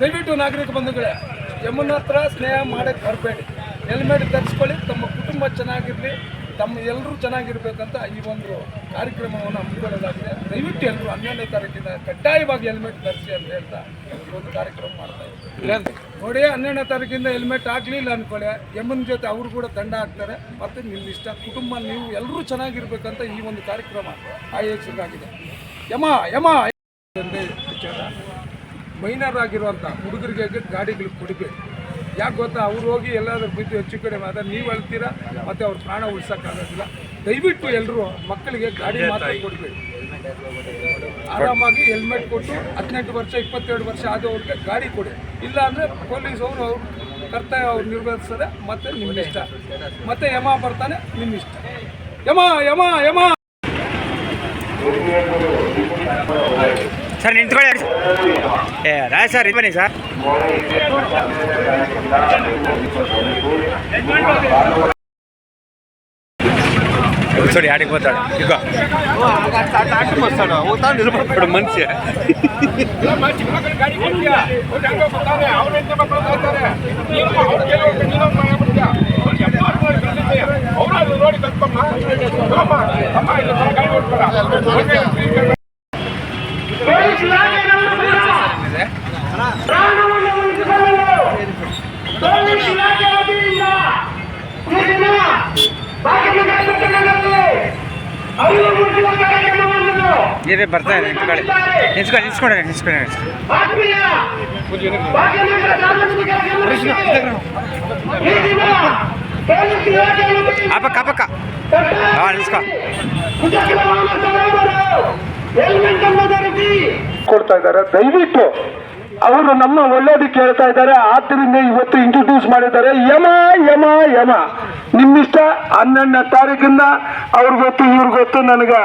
ದಯವಿಟ್ಟು ನಾಗರಿಕ ಬಂಧುಗಳೇ, ಯಮುನ ಹತ್ರ ಸ್ನೇಹ ಮಾಡಕ್ಕೆ ಬರಬೇಡಿ. ಹೆಲ್ಮೆಟ್ ಧರಿಸ್ಕೊಳ್ಳಿ, ತಮ್ಮ ಕುಟುಂಬ ಚೆನ್ನಾಗಿರಲಿ, ತಮ್ಮ ಎಲ್ಲರೂ ಚೆನ್ನಾಗಿರ್ಬೇಕಂತ ಈ ಒಂದು ಕಾರ್ಯಕ್ರಮವನ್ನು ಹಮ್ಮಿಕೊಳ್ಳಲಾಗಿದೆ ದಯವಿಟ್ಟು ಎಲ್ಲರೂ ಹನ್ನೆರಡನೇ ತಾರೀಕಿನ ಕಡ್ಡಾಯವಾಗಿ ಹೆಲ್ಮೆಟ್ ಧರಿಸಿ ಅಂತ ಹೇಳ್ತಾ ಈ ಒಂದು ಕಾರ್ಯಕ್ರಮ ಮಾಡ್ತಾ ಇದ್ದೀವಿ ನೋಡಿ ಹನ್ನೆರಡನೇ ತಾರೀಕಿಂದ ಹೆಲ್ಮೆಟ್ ಆಗಲಿಲ್ಲ ಅನ್ಕೊಳ್ಳಿ. ಯಮನ್ ಜೊತೆ ಅವರು ಕೂಡ ದಂಡ ಹಾಕ್ತಾರೆ. ಮತ್ತು ನಿಮ್ಮ ಇಷ್ಟ ಕುಟುಂಬ, ನೀವು ಎಲ್ಲರೂ ಚೆನ್ನಾಗಿರ್ಬೇಕಂತ ಈ ಒಂದು ಕಾರ್ಯಕ್ರಮ ಆಯೋಜಿಸಲಾಗಿದೆ ಯಮ ಯಮ! ವಿಚಾರ ಮೈನರ್ ಆಗಿರುವಂಥ ಹುಡುಗರಿಗೆ ಗಾಡಿಗಳು ಕೊಡಬೇಕು. ಯಾಕೆ ಗೊತ್ತಾ? ಅವ್ರು ಹೋಗಿ ಎಲ್ಲಾದ್ರೂ ಬಿದ್ದು ಹೆಚ್ಚು ಕಡಿಮೆ ಆದ್ರೆ ನೀವು ಅಳ್ತೀರಾ ಮತ್ತು ಅವ್ರ ಪ್ರಾಣ ಉಳಿಸೋಕ್ಕಾಗೋದಿಲ್ಲ ದಯವಿಟ್ಟು ಎಲ್ಲರೂ ಮಕ್ಕಳಿಗೆ ಗಾಡಿ ಮಾತ್ರ ಕೊಡಬೇಕು. ಆರಾಮಾಗಿ ಹೆಲ್ಮೆಟ್ ಕೊಟ್ಟು ಹದಿನೆಂಟು ವರ್ಷ ಇಪ್ಪತ್ತೆರಡು ವರ್ಷ ಆದವ್ರಿಗೆ ಗಾಡಿ ಕೊಡಿ. ಇಲ್ಲಾಂದರೆ ಪೊಲೀಸ್ ಅವರು ಅವ್ರು ಕರ್ತವ್ಯ ಅವ್ರು ನಿರ್ವಹಿಸ್ತಾರೆ ಮತ್ತೆ ನಿಮ್ಮ ಇಷ್ಟ ಮತ್ತೆ ಯಮ ಬರ್ತಾನೆ ನಿಮ್ಮ ಇಷ್ಟ ಯಮ ಯಮ ಯಮ! ಸರ್ ನಿಂತ್ಕೊಳ್ಳಿ ಏ ರಾಯ್ ಸರ್ ಇದು ಬನ್ನಿ ಸರ್. ಸರಿ ಯಾರಿಗೆ ಬರ್ತಾಳೆ ಈಗ. ಬರ್ತಾಳೆ ಮನುಷ್ಯ. ನೀವೇ ಬರ್ತಾ ಇದೆ ನಿಂತ್ಕೊಳ್ಳಿ. ನಿಂತ್ಕೊಳ್ಳಿ ನಿಂತ್ಕೊಂಡ್ರೆ ನಿಂತ್ಕೊಂಡ್ರೆ ಅಪ್ಪಕ್ಕ ಅಪ್ಪಕ್ಕ ಆ ಪಕ್ಕ ಕೊಡ್ತಾ ಇದ್ದಾರೆ. ದಯವಿಟ್ಟು ಅವರು ನಮ್ಮ ಒಳ್ಳೇದಕ್ಕೆ ಹೇಳ್ತಾ ಇದ್ದಾರೆ. ಆದ್ದರಿಂದ ಇವತ್ತು ಇಂಟ್ರೊಡ್ಯೂಸ್ ಮಾಡಿದ್ದಾರೆ ಯಮ ಯಮ ಯಮ. ನಿಮ್ಮಿಷ್ಟ ಹನ್ನೆರಡನೇ ತಾರೀಕಿಂದ ಅವ್ರಿಗೊತ್ತು ಗೊತ್ತು ಇವ್ರಿಗೆ ಗೊತ್ತು ನನಗೆ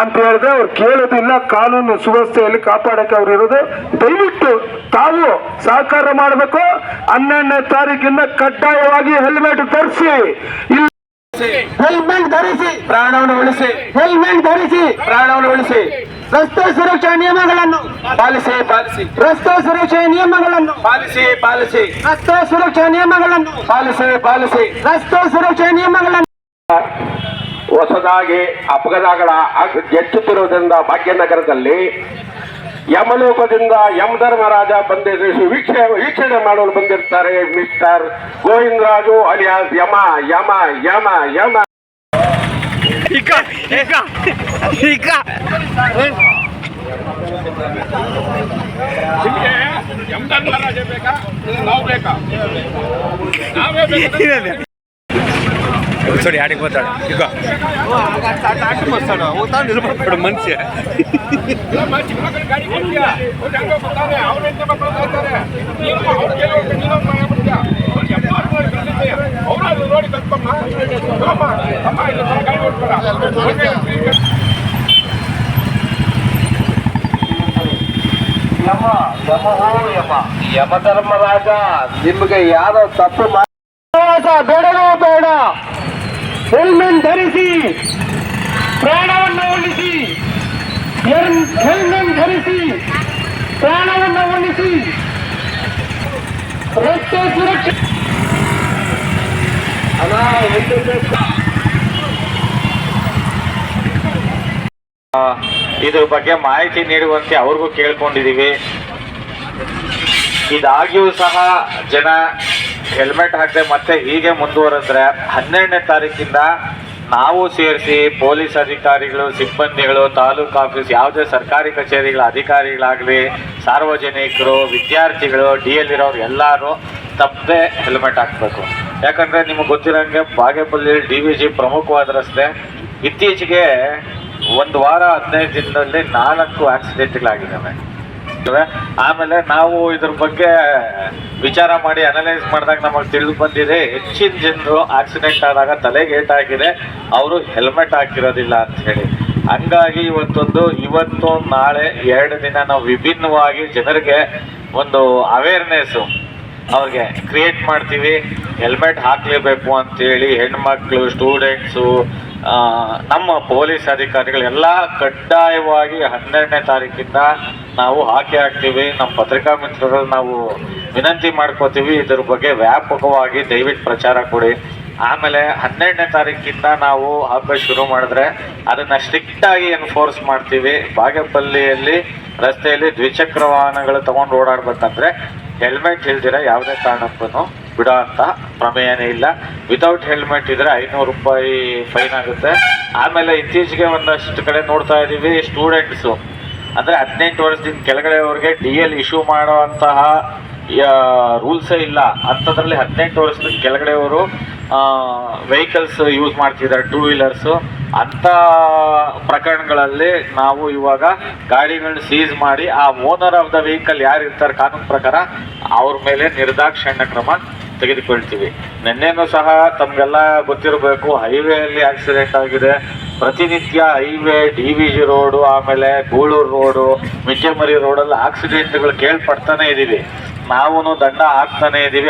ಅಂತ ಹೇಳಿದ್ರೆ ಅವ್ರು ಕೇಳೋದಿಲ್ಲ ಕಾನೂನು ಸುವ್ಯವಸ್ಥೆಯಲ್ಲಿ ಕಾಪಾಡಕ್ಕೆ ಅವ್ರು ಇರೋದು. ದಯವಿಟ್ಟು ತಾವು ಸಹಕಾರ ಮಾಡಬೇಕು. ಹನ್ನೆರಡನೇ ತಾರೀಕಿಂದ ಕಡ್ಡಾಯವಾಗಿ ಹೆಲ್ಮೆಟ್ ಧರಿಸಿ. ಹೆಲ್ಮೆಟ್ ಧರಿಸಿ. ಪ್ರಾಣವನ್ನು ಉಳಿಸಿ. ಹೆಲ್ಮೆಟ್ ಧರಿಸಿ. ಪ್ರಾಣವನ್ನು ಉಳಿಸಿ. ರಸ್ತೆ ಸುರಕ್ಷಾ ನಿಯಮಗಳನ್ನು ಪಾಲಿಸಿ ಪಾಲಿಸಿ. ರಸ್ತೆ ಸುರಕ್ಷಾ ನಿಯಮಗಳನ್ನು ಪಾಲಿಸಿ ಪಾಲಿಸಿ. ರಸ್ತೆ ಸುರಕ್ಷಾ ನಿಯಮಗಳನ್ನು ಪಾಲಿಸಿ ಪಾಲಿಸಿ. ರಸ್ತೆ ಸುರಕ್ಷಾ ನಿಯಮಗಳನ್ನು ಹೊಸದಾಗಿ ಅಪಘಾತಗಳ ಹೆಚ್ಚುತ್ತಿರುವುದರಿಂದ ಭಾಗ್ಯನಗರದಲ್ಲಿ ಯಮಲೋಕದಿಂದ ಯಮಧರ್ಮರಾಜ ಬಂದೇಶು ವೀಕ್ಷಣೆ ವೀಕ್ಷಣೆ ಮಾಡಲು ಬಂದಿರ್ತಾರೆ ಮಿಸ್ಟರ್ ಗೋವಿಂದರಾಜು ಅಲಿಯಾಸ್. ಯಮ ಯಮ ಯಮ ಯಮ. ರಾಜ ಬೇಕಾ? ಈಗ ಸರಿ ಆಡಿಗೆ ಬರ್ತಾಳೆ ಈಗ ఇప్పుడు మనిషి ಗಾಡಿ ಕೊಡ್ತೀಯಾ ಅವ್ರ ಹೆಂಡತಿ ಮಕ್ಕಳು ಬರ್ತಾರೆ ನೀನು ಅವ್ರ ಕೆಲವು ನೀನು ಮಾಡ್ಬಿಡ್ತೀಯಾ ಅವ್ರು ನೋಡಿ ಕಲ್ಪಮ್ಮ ಅಮ್ಮ ಅಮ್ಮ ಇಲ್ಲ ಗಾಡಿ ಓಡ್ಬೇಡ ಯಮ ಯಮ ಓ ಯಮ ಯಮಧರ್ಮರಾಜ ನಿಮಗೆ ಯಾರೋ ತಪ್ಪು ಬೇಡವೋ ಬೇಡ ಹೆಲ್ಮೆಟ್ ಧರಿಸಿ, ಪ್ರಾಣವನ್ನು ಉಳಿಸಿ ಹೆಲ್ಮೆಟ್ ಧರಿಸಿ, ಪ್ರಾಣವನ್ನು ಉಳಿಸಿ, ರಸ್ತೆ ಸುರಕ್ಷೆ ಇದ್ರ ಬಗ್ಗೆ ಮಾಹಿತಿ ನೀಡುವಂತೆ ಅವ್ರಿಗೂ ಕೇಳ್ಕೊಂಡಿದ್ದೀವಿ ಇದಾಗಿಯೂ ಸಹ ಜನ ಹೆಲ್ಮೆಟ್ ಹಾಕದೆ ಮತ್ತೆ ಹೀಗೆ ಮುಂದುವರೆದ್ರೆ ಹನ್ನೆರಡನೇ ತಾರೀಕಿಂದ ನಾವು ಸೇರಿಸಿ ಪೊಲೀಸ್ ಅಧಿಕಾರಿಗಳು, ಸಿಬ್ಬಂದಿಗಳು, ತಾಲೂಕು ಆಫೀಸ್, ಯಾವುದೇ ಸರ್ಕಾರಿ ಕಚೇರಿಗಳ ಅಧಿಕಾರಿಗಳಾಗಲಿ, ಸಾರ್ವಜನಿಕರು, ವಿದ್ಯಾರ್ಥಿಗಳು ಡಿ ಎಲ್ ಇರೋರು ಎಲ್ಲರೂ ತಪ್ಪದೆ ಹೆಲ್ಮೆಟ್ ಹಾಕಬೇಕು ಯಾಕಂದರೆ ನಿಮಗೆ ಗೊತ್ತಿರೋಂಗೆ ಬಾಗೇಪಲ್ಲಿ ಡಿ ವಿ ಜಿ ಪ್ರಮುಖವಾದ ರಸ್ತೆ ಇತ್ತೀಚೆಗೆ ಒಂದು ವಾರ ಹದಿನೈದು ದಿನದಲ್ಲಿ ನಾಲ್ಕು ಆಕ್ಸಿಡೆಂಟ್ಗಳಾಗಿದ್ದಾವೆ. ಆಮೇಲೆ ನಾವು ಇದ್ರ ಬಗ್ಗೆ ವಿಚಾರ ಮಾಡಿ ಅನಲೈಸ್ ಮಾಡಿದಾಗ ನಮಗೆ ತಿಳಿದು ಬಂದಿದೆ, ಹೆಚ್ಚಿನ ಜನರು ಆಕ್ಸಿಡೆಂಟ್ ಆದಾಗ ತಲೆಗೆ ಏಟಾಗಿದೆ ಅವರು ಹೆಲ್ಮೆಟ್ ಹಾಕಿರೋದಿಲ್ಲ ಅಂತ ಹೇಳಿ. ಹಂಗಾಗಿ ಇವತ್ತೊಂದು, ಇವತ್ತು, ನಾಳೆ ಎರಡು ದಿನ ನಾವು ವಿಭಿನ್ನವಾಗಿ ಜನರಿಗೆ ಒಂದು ಅವೇರ್ನೆಸ್ಸು ಅವ್ರಿಗೆ ಕ್ರಿಯೇಟ್ ಮಾಡ್ತೀವಿ. ಹೆಲ್ಮೆಟ್ ಹಾಕಲೇಬೇಕು ಅಂತೇಳಿ ಹೆಣ್ಮಕ್ಳು ಸ್ಟೂಡೆಂಟ್ಸು ನಮ್ಮ ಪೊಲೀಸ್ ಅಧಿಕಾರಿಗಳು ಎಲ್ಲ ಕಡ್ಡಾಯವಾಗಿ ಹನ್ನೆರಡನೇ ತಾರೀಕಿಂದ ನಾವು ಹಾಕಿ ಹಾಕ್ತೀವಿ. ನಮ್ಮ ಪತ್ರಿಕಾ ಮಿತ್ರರು ನಾವು ವಿನಂತಿ ಮಾಡ್ಕೋತೀವಿ. ಇದ್ರ ಬಗ್ಗೆ ವ್ಯಾಪಕವಾಗಿ ದಯವಿಟ್ಟು ಪ್ರಚಾರ ಕೊಡಿ. ಆಮೇಲೆ ಹನ್ನೆರಡನೇ ತಾರೀಕಿಂದ ನಾವು ಹಬ್ಬ ಶುರು ಮಾಡಿದ್ರೆ ಅದನ್ನು ಸ್ಟ್ರಿಕ್ಟ್ ಆಗಿ ಎನ್ಫೋರ್ಸ್ ಮಾಡ್ತೀವಿ. ಬಾಗೇಪಲ್ಲಿಯಲ್ಲಿ ರಸ್ತೆಯಲ್ಲಿ ದ್ವಿಚಕ್ರ ವಾಹನಗಳು ತಗೊಂಡು ಓಡಾಡ್ಬೇಕಂದ್ರೆ ಹೆಲ್ಮೆಟ್ ಇಲ್ದಿರ ಯಾವುದೇ ಕಾರಣಕ್ಕೂ ಬಿಡೋ ಅಂತ ಪ್ರಮೇಯನೇ ಇಲ್ಲ. ವಿತೌಟ್ ಹೆಲ್ಮೆಟ್ ಇದ್ರೆ ಐನೂರು ರೂಪಾಯಿ ಫೈನ್ ಆಗುತ್ತೆ. ಆಮೇಲೆ ಇತ್ತೀಚೆಗೆ ಒಂದಷ್ಟು ಕಡೆ ನೋಡ್ತಾ ಇದ್ದೀವಿ ಸ್ಟೂಡೆಂಟ್ಸು ಅಂದರೆ ಹದಿನೆಂಟು ವರ್ಷದಿಂದ ಕೆಳಗಡೆಯವ್ರಿಗೆ ಡಿ ಎಲ್ ಇಶ್ಯೂ ಮಾಡುವಂತಹ ರೂಲ್ಸೇ ಇಲ್ಲ. ಅಂಥದ್ರಲ್ಲಿ ಹದಿನೆಂಟು ವರ್ಷದ ಕೆಳಗಡೆಯವರು ವೆಹಿಕಲ್ಸ್ ಯೂಸ್ ಮಾಡ್ತಿದ್ದಾರೆ ಟೂ ವೀಲರ್ಸು ಅಂಥ ಪ್ರಕರಣಗಳಲ್ಲಿ ನಾವು ಇವಾಗ ಗಾಡಿಗಳನ್ನ ಸೀಸ್ ಮಾಡಿ, ಆ ಓನರ್ ಆಫ್ ದ ವೆಹಿಕಲ್ ಯಾರು ಇರ್ತಾರೆ ಕಾನೂನು ಪ್ರಕಾರ, ಅವ್ರ ಮೇಲೆ ನಿರ್ದಾಕ್ಷಿಣ್ಯ ಕ್ರಮ ತೆಗೆದುಕೊಳ್ತೀವಿ. ನಿನ್ನೆನೂ ಸಹ ತಮಗೆಲ್ಲ ಗೊತ್ತಿರಬೇಕು, ಹೈವೇಯಲ್ಲಿ ಆಕ್ಸಿಡೆಂಟ್ ಆಗಿದೆ. ಪ್ರತಿನಿತ್ಯ highway, D V G road, ಆಮೇಲೆ ಗೂಳೂರು ರೋಡು ಮಿಟ್ಟೆಮರಿ ರೋಡಲ್ಲಿ ಆಕ್ಸಿಡೆಂಟ್ಗಳು ಕೇಳ್ಪಡ್ತಾನೆ ಇದ್ದೀವಿ ನಾವು ದಂಡ ಹಾಕ್ತಾನೆ ಇದ್ದೀವಿ